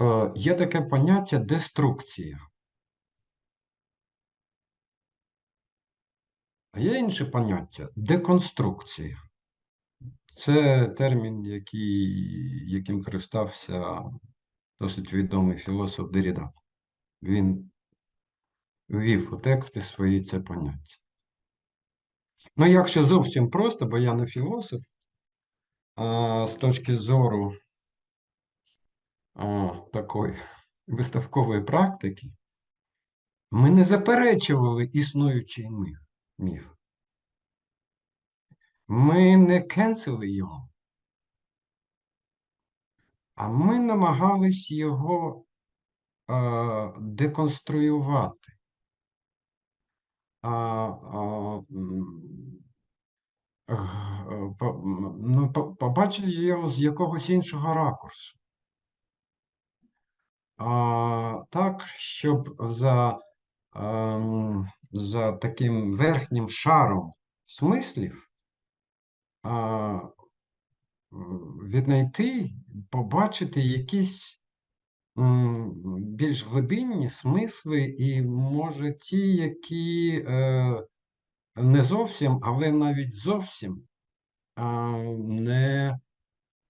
Е, Є таке поняття деструкція. А є інше поняття деконструкція. Це термін, який, яким користався досить відомий філософ Деріда. Він ввів у тексти свої це поняття. Ну, якщо зовсім просто, бо я не філософ, а з точки зору такої виставкової практики, ми не заперечували існуючий міф. міф. Ми не кенсили його, а ми намагались його а, деконструювати. А, а, по- ну, побачили його з якогось іншого ракурсу. Так, щоб за, ем, за таким верхнім шаром смислів віднайти, побачити якісь більш глибинні смисли, і може ті, які е, не зовсім, але навіть зовсім не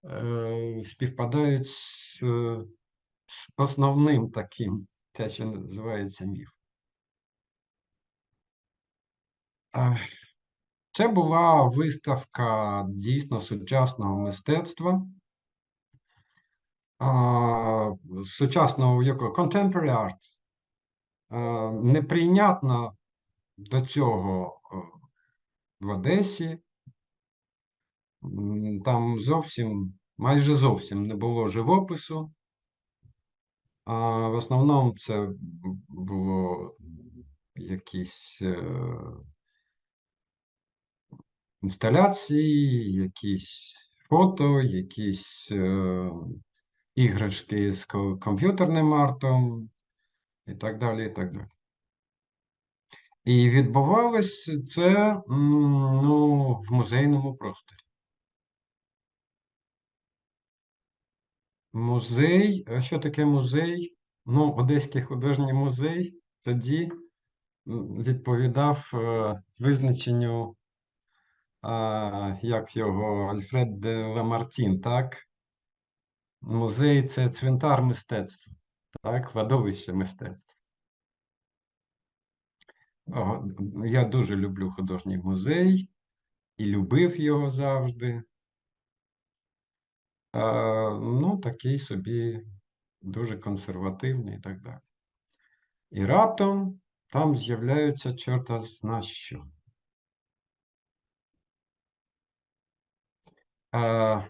е, співпадають з основним таким, те, що називається міф. Це була виставка дійсно сучасного мистецтва, сучасного якого contemporary art. Е, Неприйнятна до цього е, в Одесі. Там зовсім, майже зовсім не було живопису. А в основному це було якісь е, інсталяції, якісь фото, якісь е, іграшки з комп'ютерним артом і так далі, і так далі. І відбувалось це ну, в музейному просторі. Музей, що таке музей? Ну, Одеський художній музей тоді відповідав е, визначенню, як його Альфред де Ламартін, так? Музей це цвинтар мистецтва, так, кладовище мистецтва. Я дуже люблю художній музей і любив його завжди. Ну, такий собі дуже консервативний і так далі. І раптом там з'являються чорта зна що. А,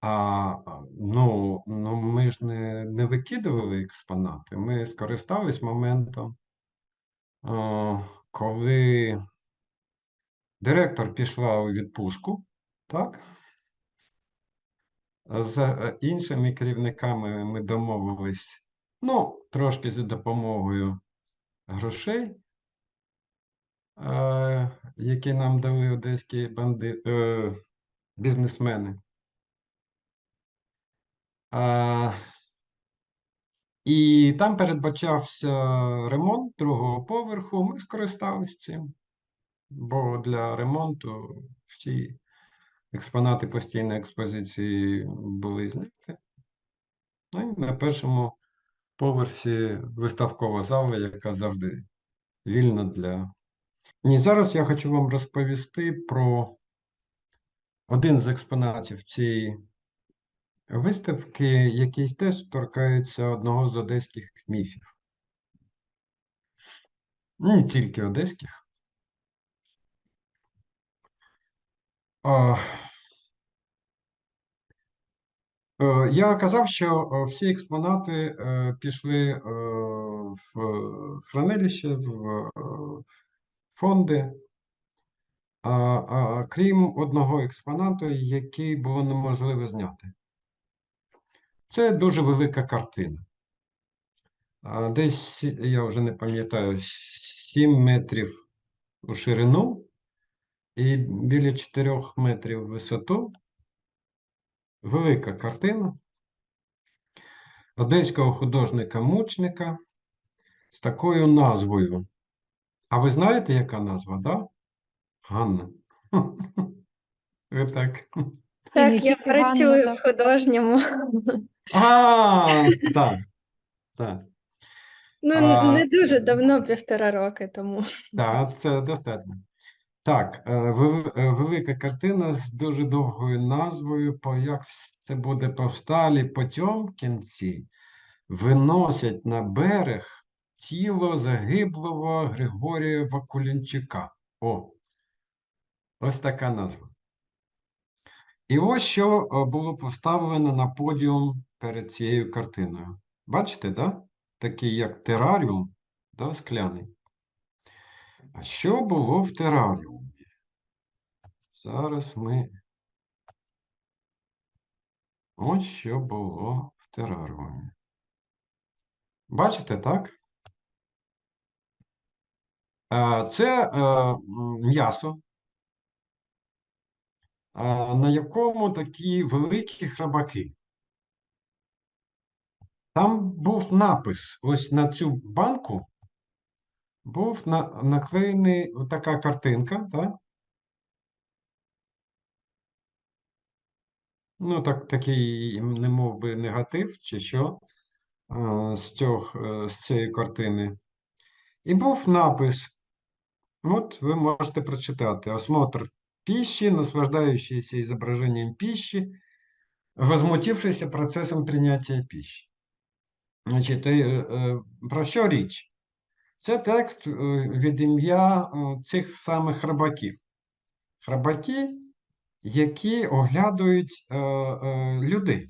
а, ну, ну, ми ж не, не викидували експонати, ми скористались моментом, а, коли директор пішла у відпустку, так? З іншими керівниками ми домовились, ну, трошки за допомогою грошей, е, які нам дали одеські банди, е, бізнесмени. І там передбачався ремонт другого поверху. Ми скористались цим, бо для ремонту всі експонати постійної експозиції були зняті. Ну і на першому поверсі виставкова зала, яка завжди вільна для. Ні, зараз я хочу вам розповісти про один з експонатів цієї виставки, який теж торкається одного з одеських міфів. Ну, Не тільки одеських. Я казав, що е, всі експонати е, пішли е, в хранилище, в е, фонди, крім одного експонату, який було неможливо зняти. Це дуже велика картина. Десь, я вже не пам'ятаю, 7 метрів у ширину і біля 4 метрів висоту. Велика картина. одеського художника-мучника з такою назвою. А ви знаєте, яка назва, да? Ганна? Ви так. Так, я працюю в художньому. А, так, так. Ну, не дуже давно, півтора роки тому. Так, це достатньо. Так, е, е, велика картина з дуже довгою назвою, по як це буде повсталі Потьомкінці виносять на берег тіло загиблого Григорія Вакулянчука. О, ось така назва. І ось що е, було поставлено на подіум перед цією картиною. Бачите, да? Такий як тераріум, да, скляний. А що було в тераріумі? Зараз ми. Ось що було в тераріумі. Бачите, так? Е, Це е, м'ясо, е, на якому такі великі храбаки. Там був напис, ось на цю банку був на, наклеєний така картинка, так? Ну, так, такий, не мов би, негатив, чи що, з, цього, е, з цієї картини. І був напис. От ви можете прочитати. Осмотр пищи, наслаждающийся изображением пищи, возмутившийся процесом прийняття пищи. Значить, е, е, про що річ? Це текст е, від ім'я е, цих самих храбаків. Храбаки, які оглядують е, людей.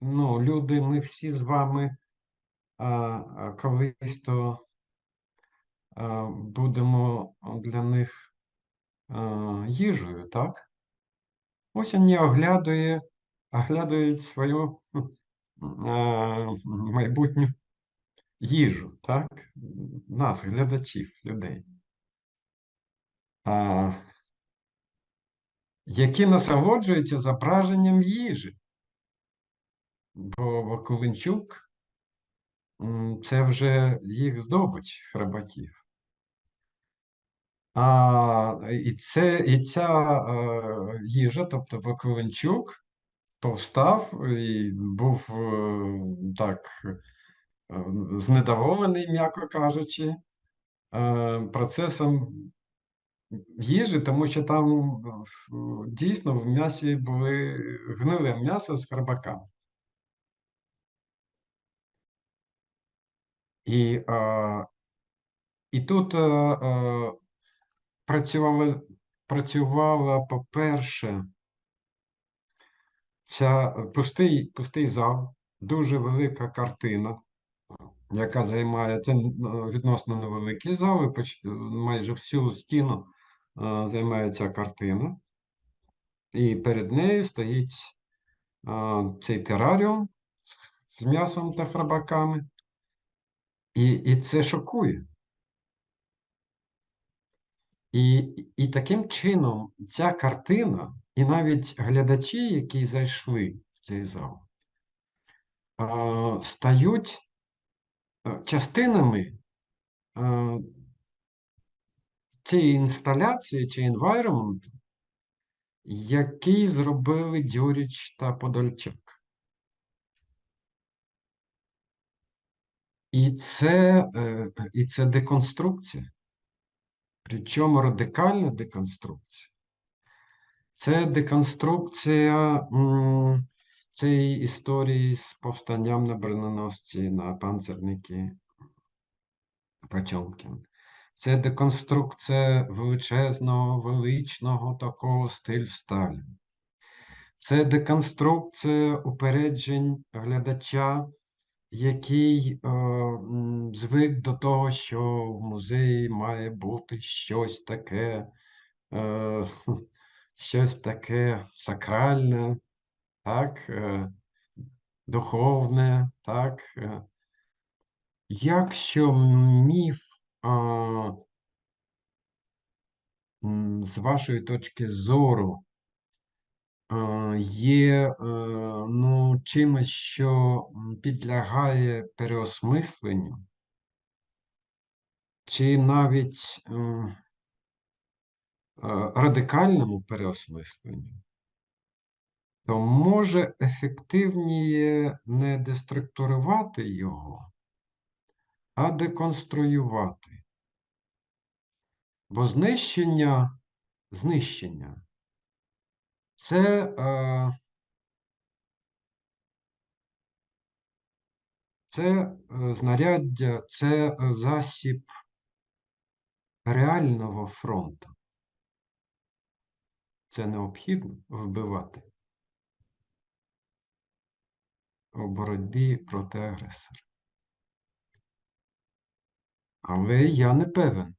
Ну, люди, ми всі з вами колись то будемо для них їжею, так? Ось вони оглядує, оглядують свою майбутню їжу, так? Нас, глядачів, людей. А, які насолоджуються зображенням їжі. Бо Вакуленчук це вже їх здобич храбаків. А, і, це, і ця е, їжа, тобто Вакуленчук, повстав і був е, так е, знедоволений, м'яко кажучи, е, процесом їжі, тому що там дійсно в м'ясі були гниле м'ясо з храбаками. І, е, і тут е, е, працювала, працювала, по-перше, ця пустий, пустий зал, дуже велика картина, яка займає це відносно невеликий зал, і майже всю стіну е, займає ця картина. І перед нею стоїть е, цей тераріум з- м'ясом та храбаками. І, і це шокує. І, і таким чином ця картина, і навіть глядачі, які зайшли в цей зал, стають частинами цієї інсталяції чи environment, який зробили Дьоріч та Подольчак. І це, е, і це деконструкція. Причому радикальна деконструкція. Це деконструкція м, цієї історії з повстанням на броненосці, на панцерники Потьомкін. Це деконструкція величезного, величного такого стилю Сталіна. Це деконструкція упереджень глядача, який е, звик до того, що в музеї має бути щось таке, е, щось таке сакральне, так, е, духовне, так. е. Якщо міф з вашої точки зору є е, ну, чимось, що підлягає переосмисленню, чи навіть радикальному переосмисленню, то може ефективніше не деструктурувати його, а деконструювати. Бо знищення, знищення це, е, це е, знаряддя, це е, засіб реального фронту. Це необхідно вбивати у боротьбі проти агресора. Але я не певен,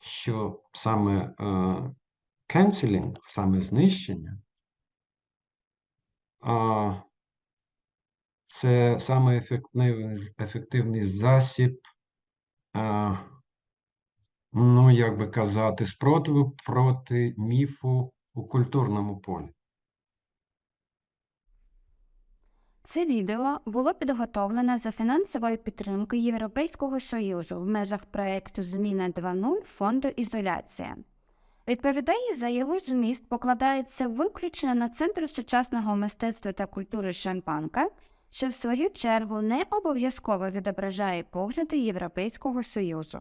що саме кенселінг, саме знищення, а, це саме ефективний, ефективний засіб, а, ну, як би казати, спротиву проти міфу у культурному полі. Це відео було підготовлене за фінансової підтримки Європейського Союзу в межах проєкту Зміна 2.0 фонду Ізоляція. Відповідальність за його зміст покладається виключно на Центр сучасного мистецтва та культури Шампанка, що в свою чергу не обов'язково відображає погляди Європейського Союзу.